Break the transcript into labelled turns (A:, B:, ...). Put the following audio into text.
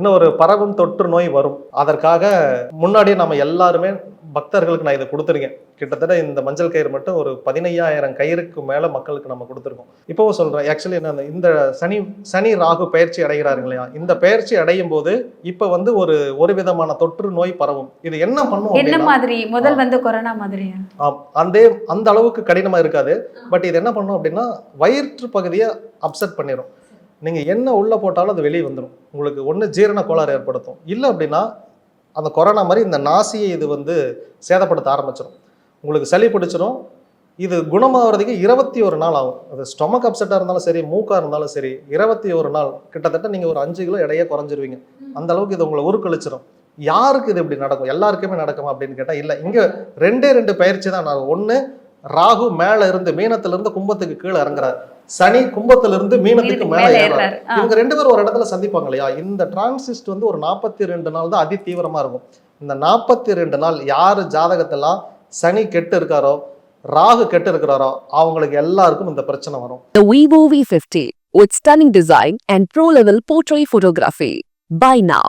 A: இன்னும் ஒரு பரவும் தொற்று நோய் வரும். அதற்காக முன்னாடியே நம்ம எல்லாருமே பக்தர்களுக்கு நான் இதை கொடுத்துருக்கேன். கிட்டத்தட்ட இந்த மஞ்சள் கயிறு மட்டும் ஒரு பதினையாயிரம் கயிறுக்கு மேல மக்களுக்கு நம்ம கொடுத்துருக்கோம். இப்போவும் சொல்றேன் ஆக்சுவலி என்ன இந்த சனி சனி ராகு பயிற்சி அடைகிறாருங்க இல்லையா? இந்த பயிற்சி அடையும் போது இப்ப வந்து ஒரு ஒரு விதமான தொற்று நோய் பரவும். இது என்ன பண்ணும்
B: என்ன மாதிரி? முதல் வந்து கொரோனா மாதிரியா?
A: ஆம், அந்த அந்த அளவுக்கு கடினமா இருக்காது. பட் இது என்ன பண்ணும் அப்படின்னா வயிற்று பகுதியை அப்செட் பண்ணிடும் நீங்க என்ன உள்ள போட்டாலும் அது வெளியே வந்துடும் உங்களுக்கு ஒண்ணு ஜீரண கோளாறு ஏற்படுத்தும். இல்லை அப்படின்னா அந்த கொரோனா மாதிரி இந்த நாசியை இது வந்து சேதப்படுத்த ஆரம்பிச்சிடும் உங்களுக்கு சளி பிடிச்சிரும். இது குணமாகறதுக்கு இருபத்தி ஒரு நாள் ஆகும். அது ஸ்டொமக் அப்செட்டாக இருந்தாலும் சரி மூக்காக இருந்தாலும் சரி இருபத்தி ஒரு நாள். கிட்டத்தட்ட நீங்கள் ஒரு அஞ்சு கிலோ எடையே குறைஞ்சிருவீங்க. அந்த அளவுக்கு இது உங்களை உருக்கழிச்சிரும் யாருக்கு இது இப்படி நடக்கும்? எல்லாருக்குமே நடக்குமா அப்படின்னு கேட்டால் இல்லை. இங்கே ரெண்டே ரெண்டு பயிற்சி தான். நடக்கும் ஒன்று ராகு மேலே இருந்து மீனத்துல இருந்து கும்பத்துக்கு கீழே இறங்குறாரு. சனி கும்பத்துல இருந்து மீனத்துக்கு மேலே ஏறாரு. இவங்க ரெண்டு பேரும் ஒரு இடத்துல சந்திப்பாங்க இல்லையா இந்த டிரான்சிஸ்ட் வந்து ஒரு நாற்பத்தி ரெண்டு நாள் தான் அதி தீவிரமா இருக்கும் இந்த நாற்பத்தி ரெண்டு நாள் யாரு ஜாதகத்தெல்லாம் சனி கெட்டு இருக்காரோ ராகு கெட்டு இருக்கிறாரோ அவங்களுக்கு எல்லாருக்கும் இந்த பிரச்சனை வரும்
C: The Vivo V50 with stunning design and pro-level portrait photography. Buy now.